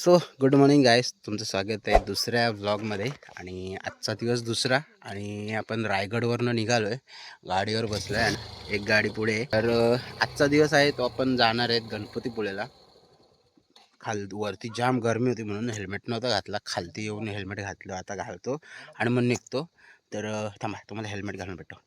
So good morning guys तुमचं स्वागत आहे दुसऱ्या व्लॉगमध्ये आणि आजचा दिवस दुसरा आणि आपण रायगडवरनं निघालो आहे गाडीवर बसलो आहे आणि एक गाडी पुढे तर आजचा दिवस आहे तो आपण जाणार आहेत गणपतीपुळेला. खाल वरती जाम गरमी होती म्हणून हेल्मेट नव्हता घातला. खालती येऊन हेल्मेट घातलं आता घालतो आणि मग निघतो. तर थांबा तुम्हाला हेल्मेट घालून भेटतो.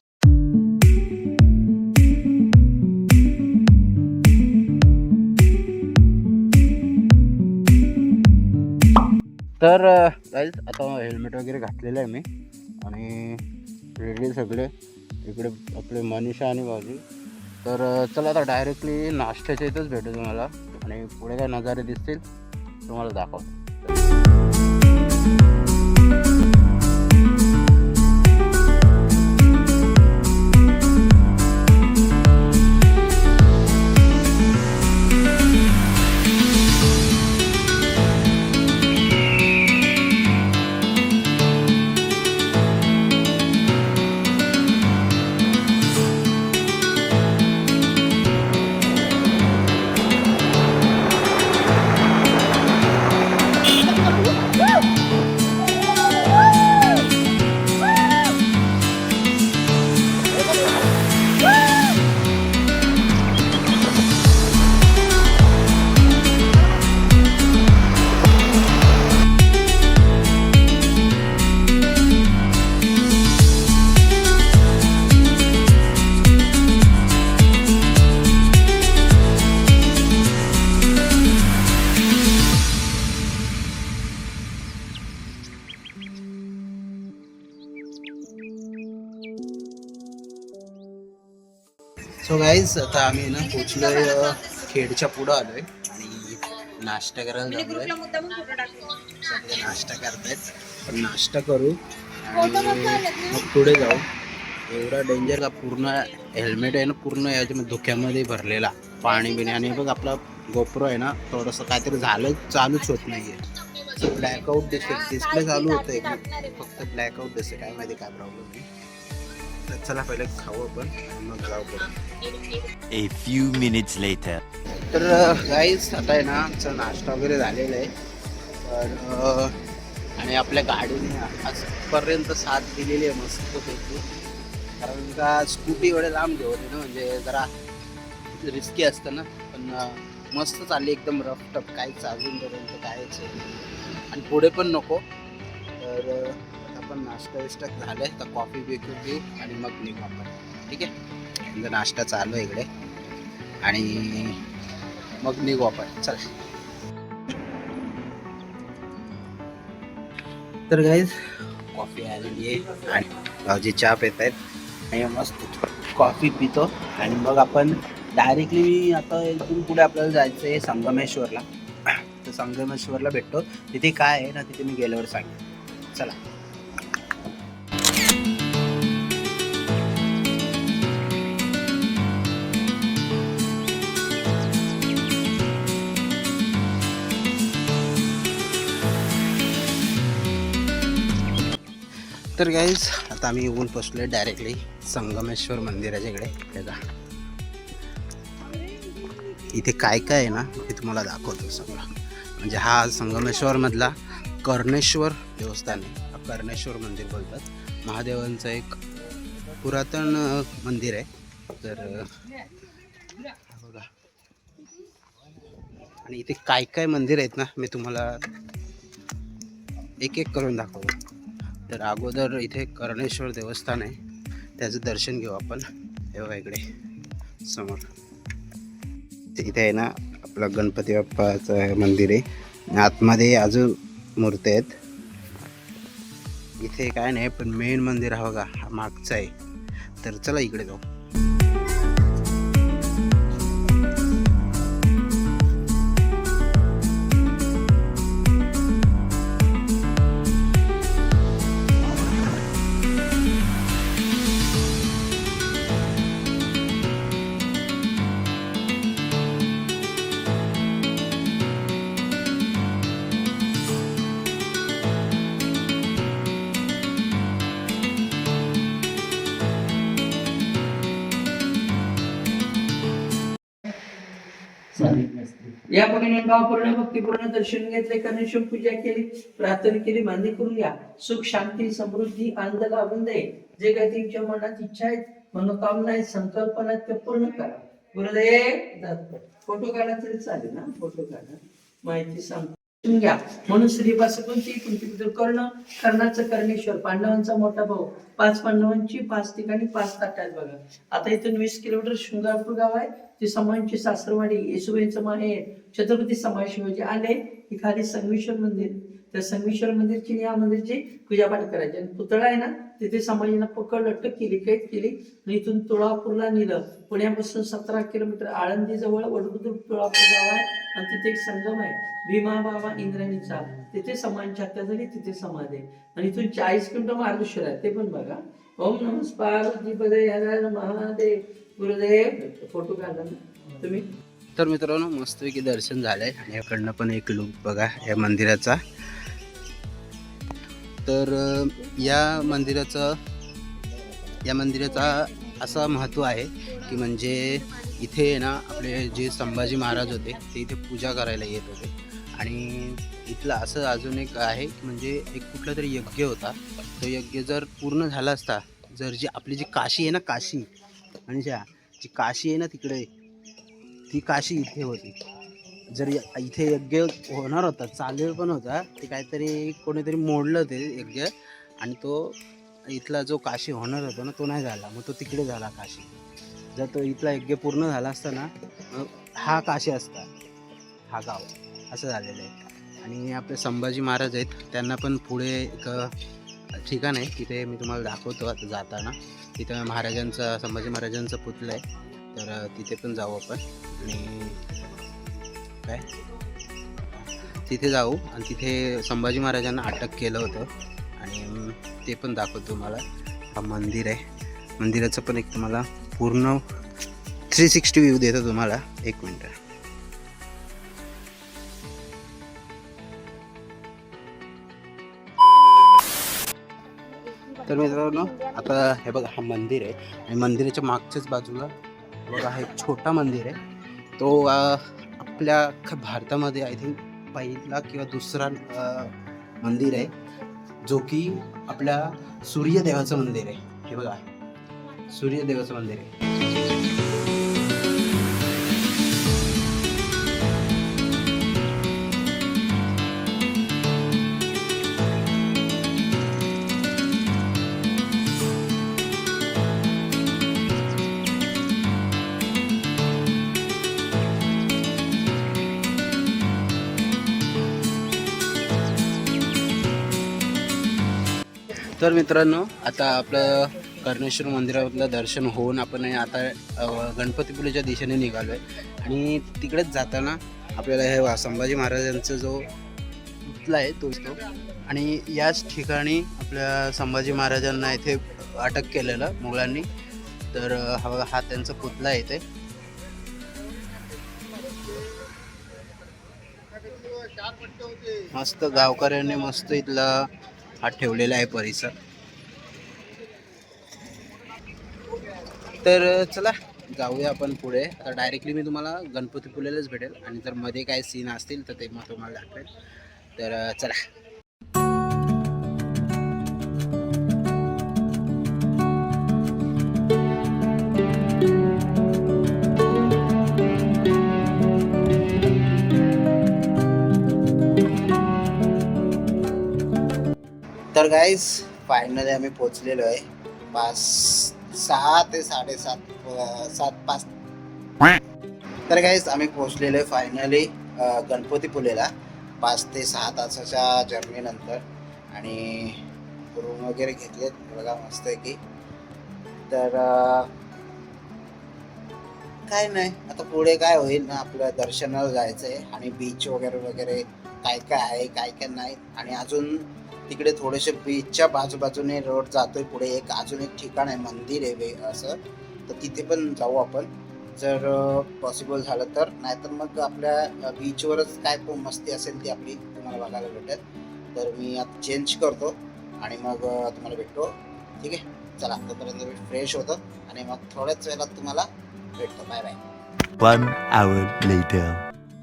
तर गाईज आता हेल्मेट वगैरे घातलेलं आहे मी. आणि रेडी सगळे इकडे आपले मनीषा आणि भाऊजी. तर चला आता डायरेक्टली नाश्त्याच्या इथंच भेटू तुम्हाला. आणि पुढे काय नजारे दिसतील तुम्हाला दाखवतो. सो गाईज आता आम्ही ना पोचलोय खेडच्या पुढं आलोय आणि नाश्ता करायला जमलोय सगळे नाश्ता करतायत. पण नाश्ता करू आणि मग पुढे जाऊ. एवढा डेंजर का? पूर्ण हेल्मेट आहे ना पूर्ण याच्यामध्ये धुक्यामध्ये भरलेला. पाणी बिणी आणि बघ आपला गोप्रो आहे ना थोडंसं काहीतरी झालं चालूच होत नाहीये. ब्लॅकआउट दिसते डिस्प्ले चालू होतंय. फक्त ब्लॅकआउट दिसते काय माहिती काय प्रॉब्लेम आहे. तर चला पहिले खाऊ आपण मग जाऊ पुढे ए फ्यू मिनिट्स लेटर तर गाईज आता आहे ना आमचा नाश्ता वगैरे झालेला आहे. तर uh, आणि आपल्या गाडीने आजपर्यंत साथ दिलेली आहे मस्तपैकी कारण का स्कूटी एवढे लांब घेऊन ना म्हणजे जरा रिस्की असतं ना. पण uh, मस्त चालली एकदम रफ टप काहीच अजूनपर्यंत कायच आणि पुढे पण नको. तर आपण नाश्ता विष्टा झालं तर कॉफी बिफी पिऊ आणि मग निघू आपण. ठीक आहे? म्हणजे नाश्ता चालू आहे इकडे. आणि मग निघू आपण. चल. तर गाईज कॉफी आलेली आहे आणि भाऊजी चहा पित आहेत. आणि मस्त कॉफी पितो. आणि मग आपण डायरेक्टली मी आता इथून पुढे आपल्याला जायचं आहे संगमेश्वरला. तर संगमेश्वरला भेटतो. तिथे काय आहे ना तिथे मी गेल्यावर सांगेन. चला. तर गाईज आता आम्ही येऊन पोचलोय डायरेक्टली संगमेश्वर मंदिराच्या इकडे. बघा इथे काय काय आहे ना ते तुम्हाला दाखवतो सगळं. म्हणजे हा संगमेश्वरमधला कर्णेश्वर देवस्थान आहे. हा कर्णेश्वर मंदिर बोलतात. महादेवांचं एक पुरातन मंदिर आहे. तर बघा. आणि इथे काय काय मंदिर आहेत ना मी तुम्हाला एक एक करून दाखवतो. तर अगोदर इथे कर्णेश्वर देवस्थान आहे. त्याचं दर्शन घेऊ आपण. हे बघा इकडे. समोर. इथे आहे ना आपलं गणपती बाप्पाचं मंदिर आहे. आतमध्ये अजून मूर्ती आहेत. इथे काय नाही पण मेन मंदिर हा बघा हा मागचा आहे. तर चला इकडे जाऊ. या भगिनी भावपूर्ण भक्तीपूर्ण दर्शन घेतले गणेश पूजा केली प्रार्थना केली मान्य करून घ्या सुख शांती समृद्धी आनंद लाभून दे. जे काही तुमच्या मनात इच्छा आहेत मनोकामना आहेत संकल्पना आहेत ते पूर्ण करा. गुरुदेव फोटो काढा तरी चालेल ना? फोटो काढा. माहिती सांगतो घ्या. म्हणून श्रीपास कोणती कुंती कर्ण कर्णाचं कर्णेश्वर पांडवांचा मोठा भाऊ. पाच पांडवांची पाच ठिकाणी पाच ताट आहेत बघा. आता इथून वीस किलोमीटर शृंगारपूर गाव आहे. ती समांची सासरवाडी येसुबाईंचं माहेर छत्रपती समाज शिवाजी आले. की खाली संगमेश्वर मंदिर. त्या संगमेश्वर मंदिरची आणि या मंदिरची पूजापाठ करायची. आणि पुतळा आहे ना तिथे संभाजीनं पकड लटक केली कैद केली. आणि इथून तुळापूरला नेलं. पुण्यापासून सतरा किलोमीटर आळंदीजवळ वडबुद्रुक तुळापूर गाव आहे. आणि तिथे एक संगम आहे. भीमा बाबा इंद्राणीचा. तिथे समाजांची हत्या झाली तिथे समाधी आहे. आणि इथून चाळीस किलोमीटर मार्गेश्वर आहे. ते पण बघा. ओम नमस्कार पदे हर महादेव. गुरुदेव. फोटो काढला तुम्ही? तर मित्रांनो मस्तपैकी दर्शन झालंय. आणि याकडनं पण एक लुक बघा या मंदिराचा. तर या मंदिराचं या मंदिराचा असा महत्त्व आहे की म्हणजे इथे ना आपले जे संभाजी महाराज होते ते इथे पूजा करायला येत होते. आणि इथलं असं अजून एक आहे की म्हणजे एक कुठला तरी यज्ञ होता. तो यज्ञ जर पूर्ण झाला असता जर जी आपली जी काशी आहे ना काशी म्हणजे जी काशी आहे ना तिकडे ती काशी इथे होती. जर य- इथे यज्ञ होणार होता चालेल पण होता ते काहीतरी कोणीतरी मोडलं ते यज्ञ आणि तो इथला जो काशी होणार होता ना तो नाही झाला. मग तो तिकडे झाला काशी. जर तो इथला यज्ञ पूर्ण झाला असता ना मग हा काशी असता. हा गाव. असं झालेलं आहे. आणि आपले संभाजी महाराज आहेत त्यांना पण पुढे एक ठिकाण आहे. तिथे मी तुम्हाला दाखवतो आता जाताना. तिथं महाराजांचा संभाजी महाराजांचा पुतळा आहे. तर तिथे पण जाऊ आपण. आणि काय? तिथे जाऊ आणि तिथे संभाजी महाराजांना अटक केलं होतं. आणि ते पण दाखवतो तुम्हाला. हा मंदिर आहे. मंदिराचं पण एक तुम्हाला पूर्ण थ्री सिक्स्टी व्ह्यू देतो तुम्हाला. एक मिनटं. तर मित्रांनो आता हे बघा हा मंदिर आहे. आणि मंदिराच्या मागच्याच बाजूला बघा हा एक छोटा मंदिर आहे. तो आपल्या अख्ख्या भारतामध्ये आय थिंक पहिला किंवा दुसरा मंदिर आहे जो की आपल्या सूर्यदेवाचं मंदिर आहे. हे बघा. सूर्यदेवाचं मंदिर आहे. तर मित्रांनो आता आपलं कर्णेश्वर मंदिरातलं दर्शन होऊन आपण आता गणपतीपुलेच्या दिशेने निघालो आहे आणि तिकडेच जाताना आपल्याला हे वा- संभाजी महाराजांचा जो पुतला आहे तो. असतो आणि याच ठिकाणी आपल्या संभाजी महाराजांना इथे अटक केलेलं मुघलांनी. तर हा हा त्यांचा पुतला आहे इथे. मस्त गावकऱ्यांनी मस्त इथला हा ठेवलेला आहे परिसर तर चला जाऊया आपण पुढे. आता डायरेक्टली मी तुम्हाला गणपतीपुलेलाच भेटेल. आणि जर मध्ये काय सीन असतील तर ते मग तुम्हाला दाखवेल. तर चला. तर गाईज फायनली आम्ही पोचलेलो आहे. पाच सहा ते साडेसात सात पाच. तर गाईज आम्ही पोचलेलो आहे फायनली गणपतीपुलेला पाच ते सहा तासाच्या जर्नीनंतर आणि रूम वगैरे घेतलेत. बघा मस्त आहे की. तर काय नाही. आता पुढे काय होईल ना आपलं दर्शनाला जायचं आहे आणि बीच वगैरे वगैरे काय काय आहे काय काय नाही. आणि अजून तिकडे थोडेसे बीचच्या बाजूबाजूने रोड जातोय. पुढे एक अजून एक ठिकाण आहे मंदिर आहे वे- असं. तर तिथे पण जाऊ आपण. जर पॉसिबल झालं तर. नाहीतर मग आपल्या बीचवरच काय मस्ती असेल ती आपली तुम्हाला बघायला भेटेल. तर मी आता चेंज करतो आणि मग तुम्हाला भेटतो. ठीक आहे? चला तोपर्यंत मी फ्रेश होतो आणि मग थोड्याच वेळात तुम्हाला भेटतो. Bye bye One hour later.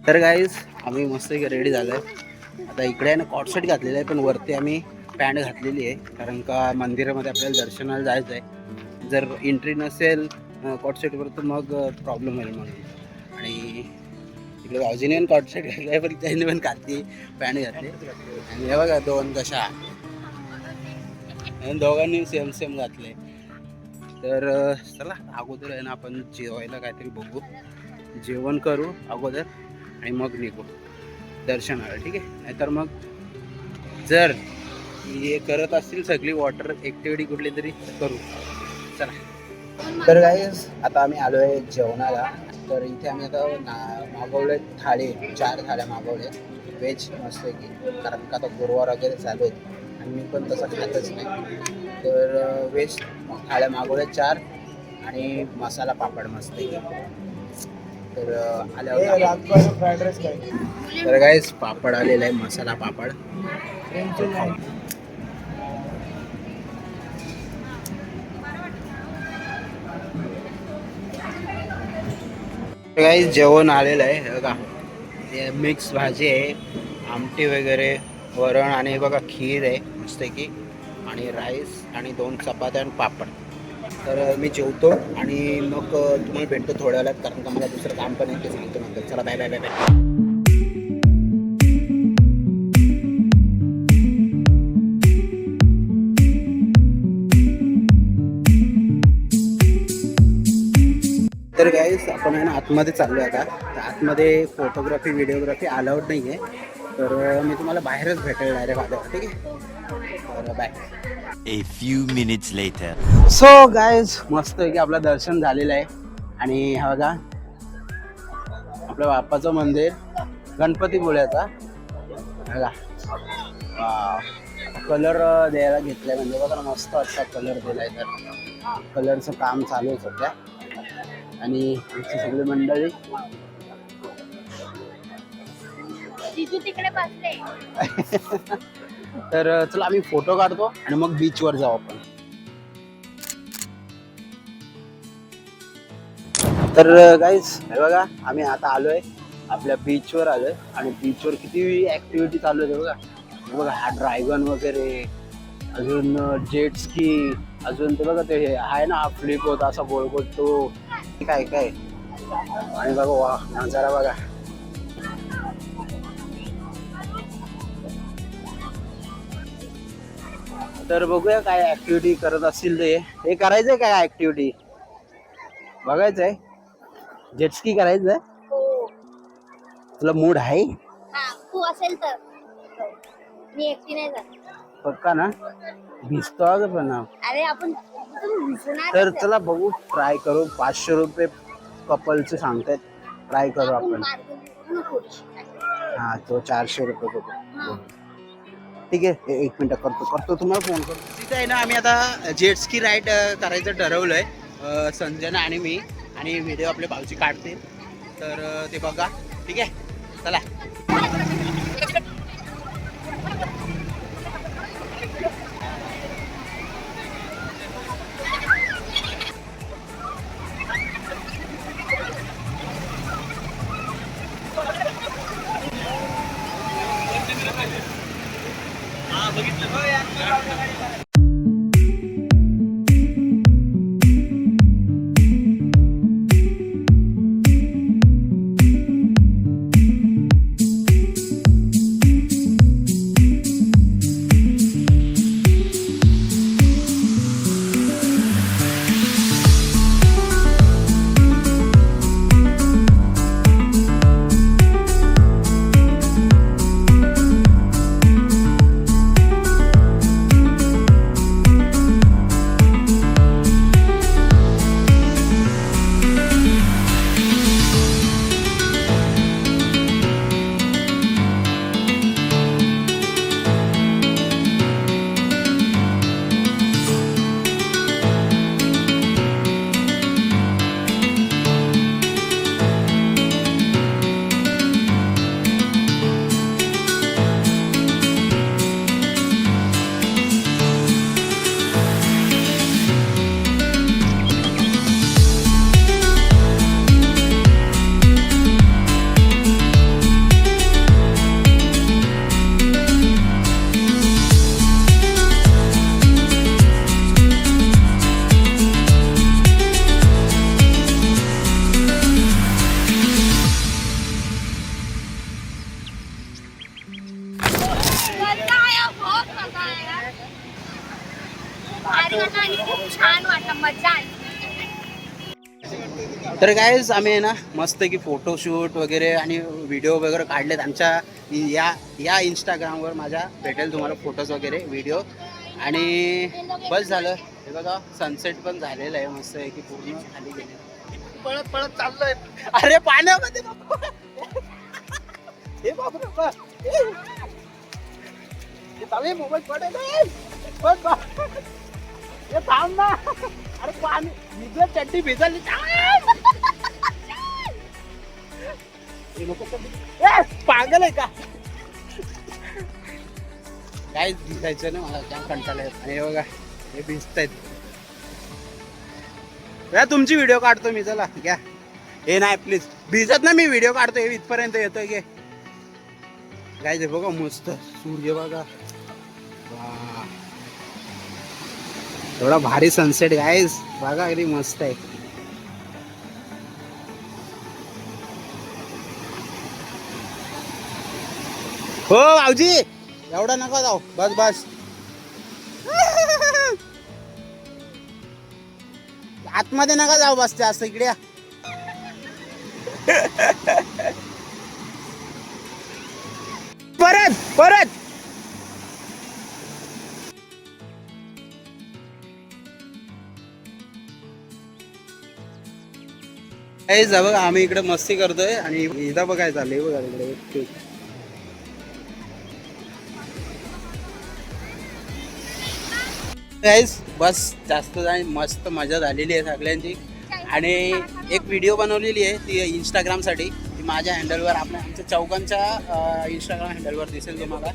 तर गाईज आम्ही मस्त रेडी झालो आहे आता इकडे आहे ना कॉटसेट घातलेलं आहे पण वरती आम्ही पॅन्ट घातलेली आहे. कारण का मंदिरामध्ये आपल्याला दर्शनाला जायचं आहे. जर एंट्री नसेल कॉटसेटवर तर मग प्रॉब्लेम होईल म्हणून. आणि इकडे भाऊजीने पण कॉटसेट घातलं आहे पण त्यांनी पण घातली पॅन्ट घातली. आणि हे बघा दोन कशा. दोघांनी सेम सेम घातले. तर चला अगोदर आहे ना आपण जेवायला काहीतरी बघू. जेवण करू अगोदर आणि मग निघू. दर्शनाला ठीक आहे? नाहीतर मग जर हे करत असतील सगळी वॉटर ॲक्टिव्हिटी कुठली तरी करू. चला. तर काय आता आम्ही आलो आहे जेवणाला. तर इथे आम्ही आता ना मागवले थाळी चार थाळ्या मागवल्या व्हेज मस्त की. कारण का आता गुरुवार वगैरे चालू आहेत. आणि मी पण तसं खातच नाही. तर व्हेज थाळ्या मागवल्या चार. आणि मसाला पापड मस्त की. तर आल्यावर फ्राईड राईस काय तर गाईस पापड आलेला आहे मसाला पापड. गाईस जेवण आलेलं आहे बघा. मिक्स भाजी आहे आमटी वगैरे वरण आणि बघा खीर आहे मस्त की आणि राईस आणि दोन चपात्या आणि पापड. तर मी जेवतो आणि मग तुम्हाला भेटतो थोड्या वेळात कारण का मला दुसरं काम पण आहे ते सांगतो नंतर. चला बाय बाय बाय बाय तर गाईस आपण आहे ना आतमध्ये चाललो आहे आता. तर आतमध्ये फोटोग्राफी व्हिडिओग्राफी अलाउड नाही आहे तर मी तुम्हाला बाहेरच भेटेल डायरेक्ट आल्यावर ठीक आहे? तर bye A few minutes later. So guys मस्त की आपलं दर्शन झालेलं आहे. आणि हा बघा आपल्या बाप्पाचं मंदिर गणपती बोळ्याचा बघा. कलर द्यायला घेतलाय. म्हणजे बघा मस्त असा कलर दिलाय तर. कलरचं काम चालू आहे सध्या. आणि आमची सगळी मंडळी. जिजू तिकडे बसले. तर चला आम्ही फोटो काढतो आणि मग बीचवर जाऊ आपण. तर गाईज हे बघा आम्ही आता आलोय. आपल्या बीचवर आलोय. आणि बीचवर किती ऍक्टिव्हिटी चालू आहे बघा. बघा हा ड्रायगन वगैरे अजून जेट स्की अजून ते बघा ते हे आहे ना फ्लिप होता असा गोल गोल तो. काय काय? आणि बघा वा नजारा बघा. तर बघूया काय ऍक्टिव्हिटी करत असतील ते. हे करायचंय काय ऍक्टिव्हिटी बघायचंय. जेटस्की करायचंय. हो. तुला मूड आहे? हा तू असेल तर. मी एकटी नाही जात. पक्का ना? भिजतो अगं पण. अरे आपण तर चला बघू. ट्राय करू. पाचशे रुपये कपलचे सांगतायत. ट्राय करू आपण. हा तो चारशे रुपये बघू. ठीक आहे. एक मिनिट करतो करतो तुम्हाला फोन करतो तिथे आहे ना आम्ही आता जेट स्की राईड करायचं ठरवलंय. आहे संजना आणि मी आणि व्हिडिओ आपले भाऊजी काढतील. तर ते बघा. ठीक आहे? चला. भारी वाटलं आणि खूप छान वाटलं मजा आली तर गाईज आम्ही आहे ना मस्त की फोटोशूट वगैरे आणि व्हिडिओ वगैरे काढलेत आमच्या या या इंस्टाग्रामवर माझ्या भेटेल तुम्हाला फोटोज वगैरे व्हिडिओ आणि बस झालं. हे बघा सनसेट पण झालेलं आहे मस्त आहे की पूर्ण खाली गेले. पळत पळत चाललोय. अरे पाण्यामध्ये. हे बापरे मोबाईल पडेल. ए. थांब ना. अरे पाणी. भिजत चड्डी भिजली हे ए, पागल आहे का? काय भिजायचं ना मला. काय कंटाळा आणि हे बघा हे भिजतायत. या तुमची व्हिडिओ काढतो मी. चला घ्या. हे नाही प्लीज भिजत ना मी व्हिडिओ काढतो हे इथपर्यंत येतोय गे काय ते बघा मस्त. सूर्य बघा. वा. एवढा भारी सनसेट गायस बघा अगदी मस्त आहे. हो भाऊजी. एवढा नका जाऊ. बस बस. आतमध्ये नका जाऊ बस त्या इकडे परत परत. हे जा बघा आम्ही इकडे मस्ती करतोय आणि इथं बघाय चाललंय बघा इकडे. बस जास्त जाय मस्त मजा झालेली आहे सगळ्यांची. आणि एक व्हिडिओ बनवलेली आहे ती इंस्टाग्रामसाठी माझ्या हँडलवर आपल्या आमच्या चौकांच्या इंस्टाग्राम हँडलवर दिसेल तुम्हाला.